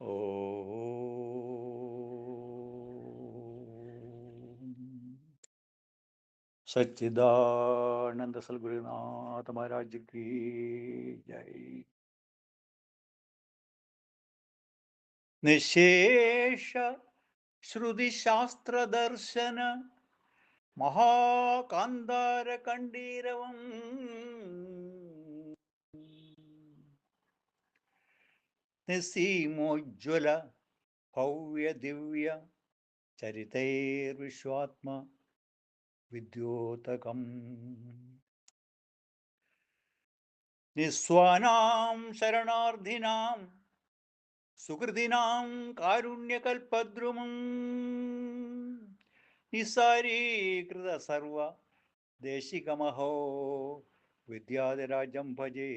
ഓ सच्चिदानंद सल गुरुनाथ महाराज की जय निशेष श्रुति शास्त्र दर्शन महाकांदार कंडीरवं നിസീമോജ്വല ഭവ്യദിവ്യ ചരിതൈർവിശ്വാത്മ വിദ്യോതകം. നിസ്വാനാം ശരണാർത്ഥിനാം സുഹൃതിനാം കാരുണ്യകൽപദ്രുമം നിസ്സാരീകൃത സർവ ദേശികമഹോ വിദ്യാധരാജം ഭജേ